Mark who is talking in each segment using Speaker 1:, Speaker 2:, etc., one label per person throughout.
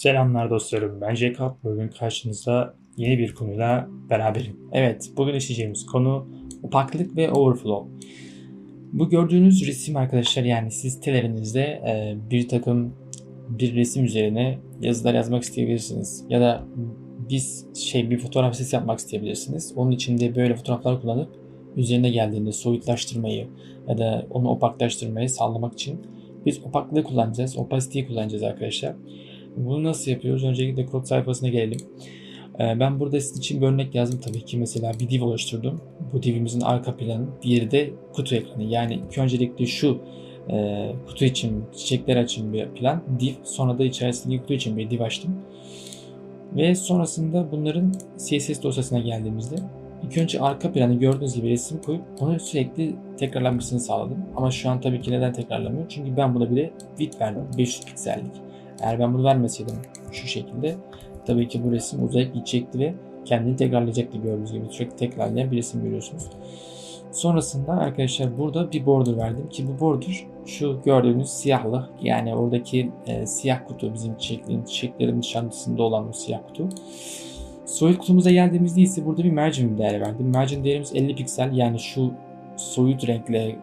Speaker 1: Selamlar dostlarım. Ben Jacob. Bugün karşınızda yeni bir konuyla beraberim. Evet, bugün işleyeceğimiz konu opaklık ve overflow. Bu gördüğünüz resim arkadaşlar yani siz sitelerinizde e, bir takım bir resim üzerine yazılar yazmak isteyebilirsiniz. Ya da biz şey bir fotoğraf sesi yapmak isteyebilirsiniz. Onun için de böyle fotoğraflar kullanıp üzerine geldiğinde soyutlaştırmayı ya da onu opaklaştırmayı sağlamak için biz opaklığı kullanacağız. Opacity'yi kullanacağız arkadaşlar. Bunu nasıl yapıyoruz? Öncelikle kod sayfasına gelelim. Ee, Ben burada sizin için bir örnek yazdım tabii ki. Mesela bir div oluşturdum. Bu divimizin arka planı, diğeri de kutu ekranı. Yani öncelikle şu e, kutu için, çiçekler için bir plan, div. Sonra da içerisindeki kutu için bir div açtım. Ve sonrasında bunların CSS dosyasına geldiğimizde ilk önce arka planı gördüğünüz gibi resim koyup onu sürekli tekrarlanmasını sağladım. Ama şu an tabii ki neden tekrarlamıyor? Çünkü ben buna bir de width verdim. 500 piksellik. Eğer ben bunu vermeseydim şu şekilde tabii ki bu resim uzayıp gidecekti ve kendini tekrarlayacaktı gördüğünüz gibi sürekli tekrarlayan bir resim görüyorsunuz. Sonrasında arkadaşlar burada bir border verdim ki bu border şu gördüğünüz siyahlı yani oradaki e, siyah kutu bizim çiçeklerin, çiçeklerin nişanlısında olan o siyah kutu. Soyut kutumuza geldiğimizde ise burada bir margin değeri verdim. Margin değerimiz 50 piksel yani şu soyut renkle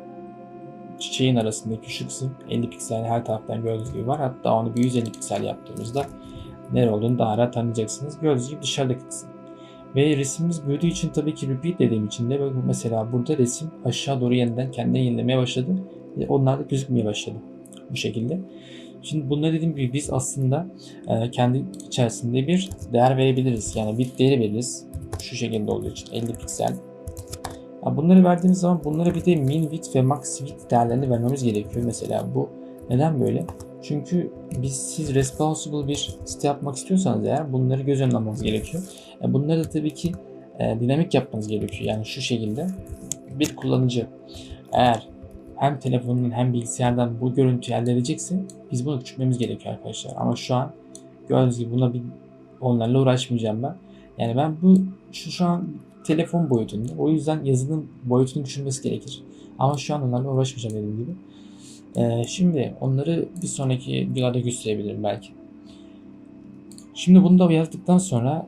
Speaker 1: çiçeğin arasındaki şu kısım 50 piksel her taraftan gördüğünüz gibi var. Hatta onu bir 150 piksel yaptığımızda nere olduğunu daha rahat anlayacaksınız. Gördüğünüz gibi dışarıdaki kısım. Ve resimimiz büyüdüğü için tabii ki repeat dediğim için de mesela burada resim aşağı doğru yeniden kendine yenilemeye başladı. Ve onlar da gözükmeye başladı. Bu şekilde. Şimdi bunları dediğim gibi biz aslında e, kendi içerisinde bir değer verebiliriz. Yani bit değeri veririz. Şu şekilde olduğu için 50 piksel Bunları verdiğimiz zaman bunlara bir de min width ve max width değerlerini vermemiz gerekiyor. Mesela bu neden böyle? Çünkü biz siz responsible bir site yapmak istiyorsanız eğer bunları göz önüne almanız gerekiyor. E, Bunları da tabii ki e, dinamik yapmanız gerekiyor. Yani şu şekilde bir kullanıcı eğer hem telefonunun hem bilgisayardan bu görüntüyü elde edecekse biz bunu küçültmemiz gerekiyor arkadaşlar. Ama şu an gördüğünüz gibi buna bir onlarla uğraşmayacağım ben. Yani ben bu şu, şu an telefon boyutunda. O yüzden yazının boyutunu düşünmesi gerekir. Ama şu an onlarla uğraşmayacağım dediğim gibi. Ee, şimdi onları bir sonraki videoda gösterebilirim belki. Şimdi bunu da yazdıktan sonra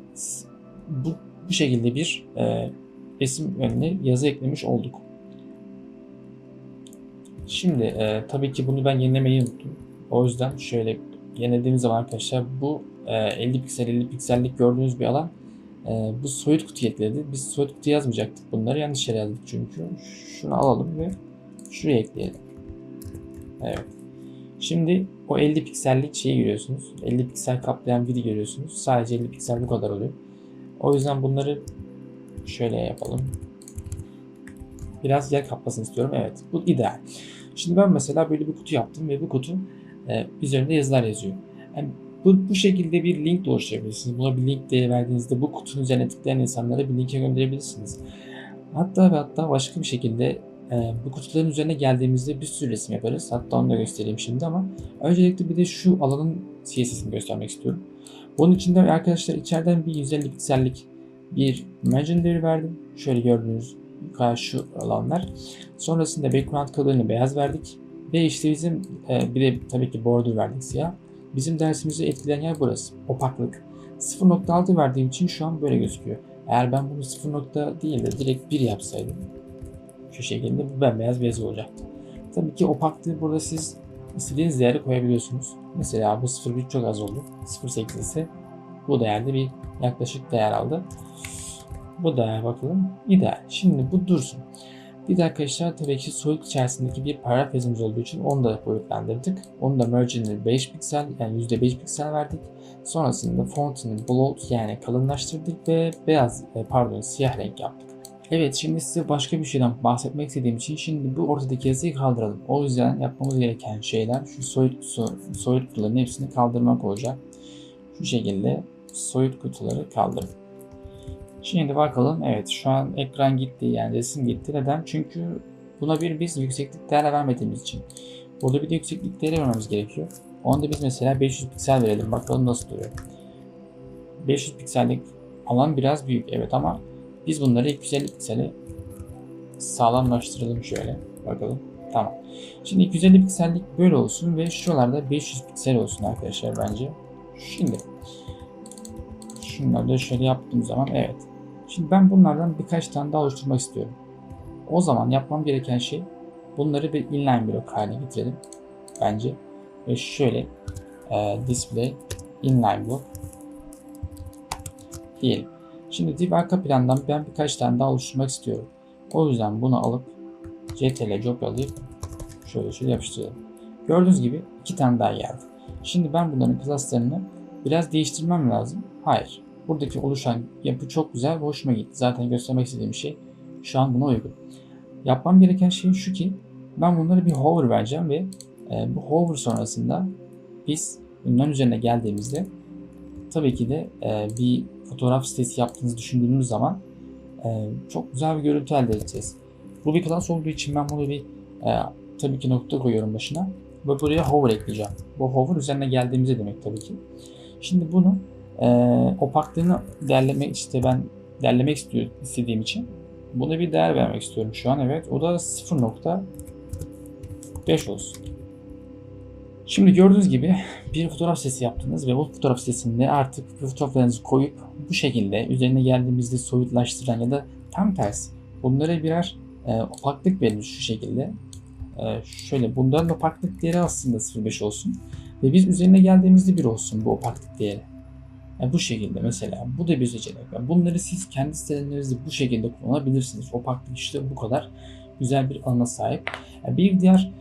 Speaker 1: bu, bu şekilde bir e, resim önüne yazı eklemiş olduk. Şimdi e, tabii ki bunu ben yenilemeyi unuttum. O yüzden şöyle yenilediğimiz zaman arkadaşlar bu e, 50 piksel 50 piksellik gördüğünüz bir alan e, bu soyut kutu ekledi. Biz soyut kutu yazmayacaktık bunları. Yanlış yere yazdık çünkü. Şunu alalım ve şuraya ekleyelim. Evet. Şimdi o 50 piksellik şeyi görüyorsunuz. 50 piksel kaplayan video görüyorsunuz. Sadece 50 piksel bu kadar oluyor. O yüzden bunları şöyle yapalım. Biraz yer kaplasın istiyorum. Evet. Bu ideal. Şimdi ben mesela böyle bir kutu yaptım ve bu kutu e, üzerinde yazılar yazıyor. Yani bu, bu şekilde bir link de oluşturabilirsiniz. Buna bir link değeri verdiğinizde bu kutunun üzerine tıklayan insanlara bir linke gönderebilirsiniz. Hatta ve hatta başka bir şekilde e, bu kutuların üzerine geldiğimizde bir sürü resim yaparız. Hatta onu da göstereyim şimdi ama öncelikle bir de şu alanın CSS'ini göstermek istiyorum. Bunun için de arkadaşlar içeriden bir 150 piksellik bir değeri verdim. Şöyle gördüğünüz yukarı şu alanlar. Sonrasında background color'ını beyaz verdik. Ve işte bizim e, bir de tabii ki border verdik siyah. Bizim dersimizi etkileyen yer burası. Opaklık. 0.6 verdiğim için şu an böyle gözüküyor. Eğer ben bunu 0. değil de direkt 1 yapsaydım şu şekilde bu bembeyaz bir yazı olacaktı. Tabii ki opaklığı burada siz istediğiniz değeri koyabiliyorsunuz. Mesela bu 0.1 çok az oldu. 0.8 ise bu değerde bir yaklaşık değer aldı. Bu değer bakalım ideal. Şimdi bu dursun. Bir de arkadaşlar tabii ki soyut içerisindeki bir paragraf olduğu için onu da boyutlandırdık. Onu da margin'i 5 piksel yani %5 piksel verdik. Sonrasında font'ını bloat yani kalınlaştırdık ve beyaz e, pardon siyah renk yaptık. Evet şimdi size başka bir şeyden bahsetmek istediğim için şimdi bu ortadaki yazıyı kaldıralım. O yüzden yapmamız gereken şeyler şu soyut, soyut kutuların hepsini kaldırmak olacak. Şu şekilde soyut kutuları kaldırın. Şimdi bakalım evet şu an ekran gitti yani resim gitti. Neden? Çünkü buna bir biz yükseklik değer vermediğimiz için. Burada bir de yükseklik değeri vermemiz gerekiyor. Onu da biz mesela 500 piksel verelim. Bakalım nasıl duruyor. 500 piksellik alan biraz büyük evet ama biz bunları 250 pikseli sağlamlaştıralım şöyle. Bakalım. Tamam. Şimdi 250 piksellik böyle olsun ve şuralarda 500 piksel olsun arkadaşlar bence. Şimdi şunları da şöyle yaptığım zaman evet. Şimdi ben bunlardan birkaç tane daha oluşturmak istiyorum. O zaman yapmam gereken şey bunları bir inline blok haline getirelim bence. Ve şöyle e, display inline block diyelim. Şimdi div arka plandan ben birkaç tane daha oluşturmak istiyorum. O yüzden bunu alıp ctl kopyalayıp şöyle şöyle yapıştıralım. Gördüğünüz gibi iki tane daha geldi. Şimdi ben bunların klaslarını biraz değiştirmem lazım. Hayır. Buradaki oluşan yapı çok güzel ve hoşuma gitti. Zaten göstermek istediğim şey şu an buna uygun. Yapmam gereken şey şu ki ben bunlara bir hover vereceğim ve e, bu hover sonrasında biz bunların üzerine geldiğimizde tabii ki de e, bir fotoğraf sitesi yaptığınızı düşündüğünüz zaman e, çok güzel bir görüntü elde edeceğiz. Bu bir class olduğu için ben bunu bir e, tabii ki nokta koyuyorum başına ve buraya hover ekleyeceğim. Bu hover üzerine geldiğimizde demek tabii ki. Şimdi bunu e, opaklığını derlemek işte ben derlemek istiyorum istediğim için buna bir değer vermek istiyorum şu an evet. O da 0.5 olsun. Şimdi gördüğünüz gibi bir fotoğraf sitesi yaptınız ve bu fotoğraf sitesinde artık fotoğraflarınızı koyup bu şekilde üzerine geldiğimizde soyutlaştıran ya da tam tersi bunlara birer e, opaklık verin şu şekilde. E, şöyle bunların opaklık değeri aslında 0.5 olsun ve biz üzerine geldiğimizde bir olsun bu opaklık değeri. Yani bu şekilde mesela bu da bir seçenek. Yani bunları siz kendi sitelerinizde bu şekilde kullanabilirsiniz. Opaklık işte bu kadar güzel bir alana sahip. Yani bir diğer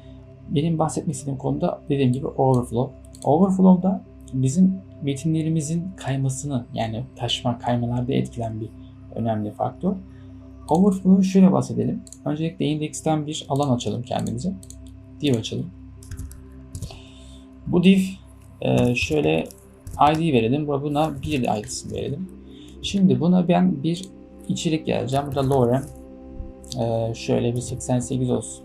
Speaker 1: benim bahsetmek istediğim konuda dediğim gibi overflow. Overflow'da bizim metinlerimizin kaymasını yani taşma kaymalarda etkilen bir önemli faktör. Overflow'u şöyle bahsedelim. Öncelikle index'ten bir alan açalım kendimize. Div açalım. Bu div e, şöyle ID verelim. Buna bir ID'sini verelim. Şimdi buna ben bir içerik yazacağım. Bu da lorem. E, şöyle bir 88 olsun.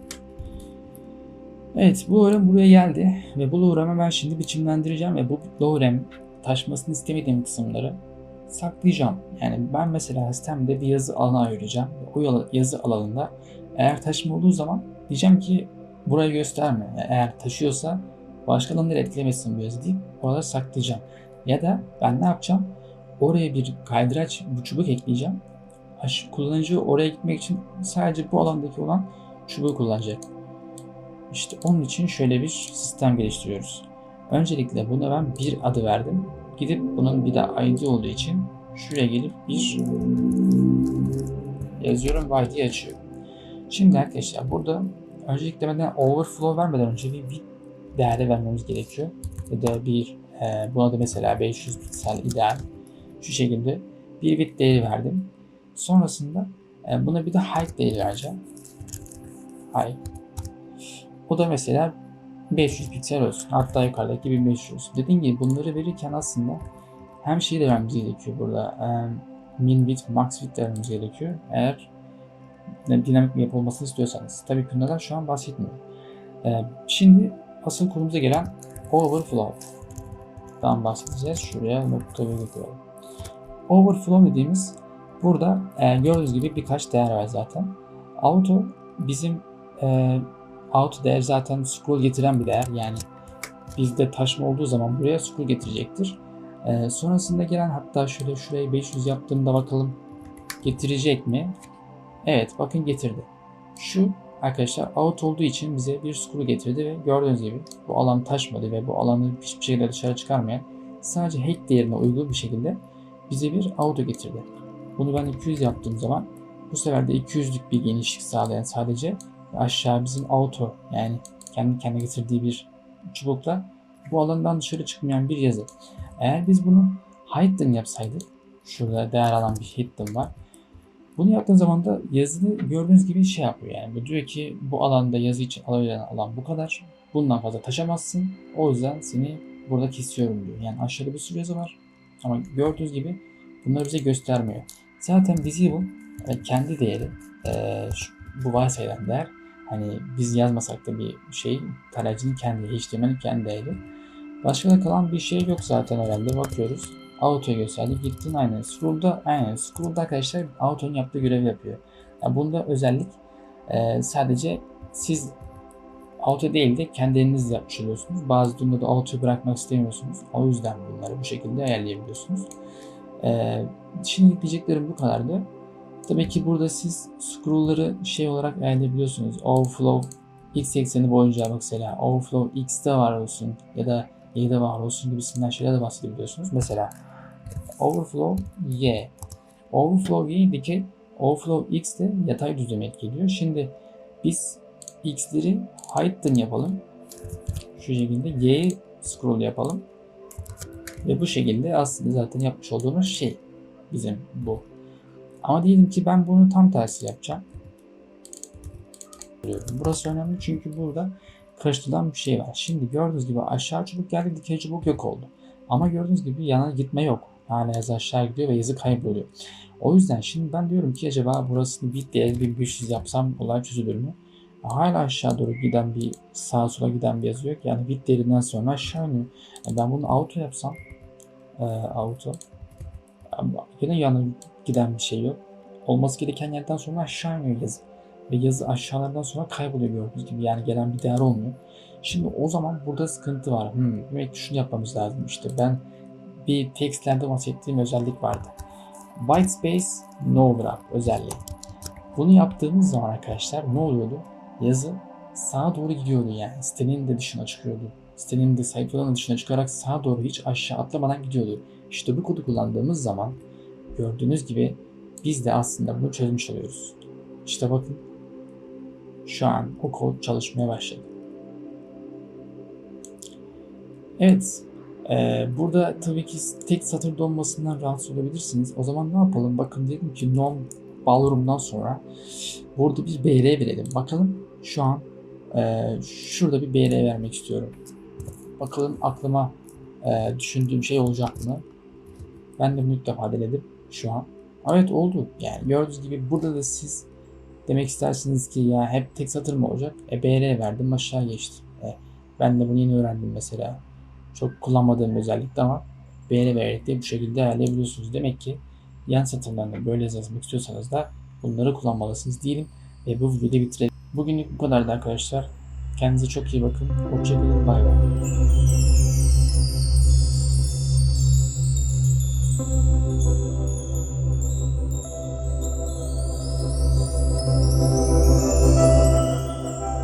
Speaker 1: Evet bu lorem buraya geldi ve bu lorem'i ben şimdi biçimlendireceğim ve bu lorem taşmasını istemediğim kısımları saklayacağım. Yani ben mesela sistemde bir yazı alanı ayıracağım. O yazı alanında eğer taşıma olduğu zaman diyeceğim ki burayı gösterme. Eğer taşıyorsa başka alanları etkilemesin bu yazı deyip oraları saklayacağım. Ya da ben ne yapacağım? Oraya bir kaydıraç bu çubuk ekleyeceğim. Kullanıcı oraya gitmek için sadece bu alandaki olan çubuğu kullanacak. İşte onun için şöyle bir sistem geliştiriyoruz. Öncelikle buna ben bir adı verdim. Gidip bunun bir de ID olduğu için şuraya gelip bir yazıyorum ve ID açıyor. Şimdi arkadaşlar burada öncelikle benden overflow vermeden önce bir bit değeri vermemiz gerekiyor. Ya da bir e, buna da mesela 500 piksel ideal. Şu şekilde bir bit değeri verdim. Sonrasında e, buna bir de height değeri vereceğim. Height. O da mesela 500 piksel olsun. Hatta yukarıdaki 1500 olsun. Dediğim gibi bunları verirken aslında hem şeyi de vermemiz gerekiyor burada. E, min bit, max bit vermemiz gerekiyor. Eğer dinamik bir yapı olmasını istiyorsanız. Tabii bunlardan şu an bahsetmiyorum. E, şimdi asıl konumuza gelen overflow'dan bahsedeceğiz. Şuraya nokta virgül. Overflow dediğimiz burada e, gördüğünüz gibi birkaç değer var zaten. Auto bizim e, auto değer zaten scroll getiren bir değer. Yani bizde taşma olduğu zaman buraya scroll getirecektir. Ee, sonrasında gelen hatta şöyle şurayı 500 yaptığımda bakalım getirecek mi? Evet bakın getirdi. Şu arkadaşlar out olduğu için bize bir scroll getirdi ve gördüğünüz gibi bu alan taşmadı ve bu alanı hiçbir şekilde dışarı çıkarmayan sadece height değerine uygun bir şekilde bize bir auto getirdi. Bunu ben 200 yaptığım zaman bu sefer de 200'lük bir genişlik sağlayan sadece aşağı bizim auto yani kendi kendine getirdiği bir çubukla bu alandan dışarı çıkmayan bir yazı. Eğer biz bunu hidden yapsaydık şurada değer alan bir hidden var. Bunu yaptığın zaman da yazını gördüğünüz gibi şey yapıyor yani. Bu diyor ki bu alanda yazı için alabileceğin alan bu kadar. Bundan fazla taşamazsın. O yüzden seni burada kesiyorum diyor. Yani aşağıda bir sürü yazı var. Ama gördüğünüz gibi bunları bize göstermiyor. Zaten visible e, kendi değeri e, bu varsayılan değer Hani biz yazmasak da bir şey tarayıcının kendi, HTML'in kendi değeri. Başka da kalan bir şey yok zaten herhalde bakıyoruz. Auto'ya gösterdi. Gittin aynen. Scroll'da aynen. Scroll'da arkadaşlar Auto'nun yaptığı görevi yapıyor. Yani bunda özellik e, sadece siz auto değil de kendi elinizle yapmış oluyorsunuz. Bazı durumda auto'yu bırakmak istemiyorsunuz. O yüzden bunları bu şekilde ayarlayabiliyorsunuz. Ee, şimdi diyeceklerim bu kadardı. Tabii ki burada siz scroll'ları şey olarak ayarlayabiliyorsunuz. Overflow x ekseni boyunca mesela overflow x'te var olsun ya da y'de var olsun gibisinden şeyler de bahsedebiliyorsunuz. Mesela overflow y. Overflow y dikey, overflow x de yatay düzleme geliyor. Şimdi biz x'leri hidden yapalım. Şu şekilde y'yi scroll yapalım. Ve bu şekilde aslında zaten yapmış olduğumuz şey bizim bu. Ama diyelim ki ben bunu tam tersi yapacağım. Burası önemli çünkü burada karıştırılan bir şey var. Şimdi gördüğünüz gibi aşağı çubuk geldi, dikey çubuk yok oldu. Ama gördüğünüz gibi yana gitme yok. Yazı aşağı gidiyor ve yazı kayboluyor. O yüzden şimdi ben diyorum ki acaba burasını bit değeri bir 500 yapsam olay çözülür mü? Hala aşağı doğru giden bir sağa sola giden bir yazı yok. Yani bit değerinden sonra aşağı iniyor. Yani ben bunu auto yapsam e, auto yine yana giden bir şey yok. Olması gereken yerden sonra aşağı iniyor yazı. Ve yazı aşağılardan sonra kayboluyor gördüğünüz gibi. Yani gelen bir değer olmuyor. Şimdi o zaman burada sıkıntı var. Hmm, demek ki şunu yapmamız lazım. İşte ben bir textlerde bahsettiğim özellik vardı. White space no wrap özelliği. Bunu yaptığımız zaman arkadaşlar ne oluyordu? Yazı sağa doğru gidiyordu yani. Sitenin de dışına çıkıyordu. Sitenin de sayfaların dışına çıkarak sağa doğru hiç aşağı atlamadan gidiyordu. İşte bu kodu kullandığımız zaman gördüğünüz gibi biz de aslında bunu çözmüş oluyoruz. İşte bakın şu an o kod çalışmaya başladı. Evet. E, burada tabii ki tek satır donmasından rahatsız olabilirsiniz. O zaman ne yapalım? Bakın dedim ki non ballroom'dan sonra burada bir BR verelim. Bakalım şu an e, şurada bir BR vermek istiyorum. Bakalım aklıma e, düşündüğüm şey olacak mı? Ben de bunu ilk defa denedim şu an. Evet oldu. Yani gördüğünüz gibi burada da siz demek istersiniz ki ya hep tek satır mı olacak? E BR verdim aşağı geçti. E, ben de bunu yeni öğrendim mesela. Çok kullanmadığım bir özellikti ama BR vererek de bu şekilde ayarlayabiliyorsunuz. Demek ki yan satırlarında böyle yazmak istiyorsanız da bunları kullanmalısınız diyelim. Ve bu videoyu bitirelim. Bugünlük bu kadardı arkadaşlar. Kendinize çok iyi bakın. Hoşçakalın. Bay bay.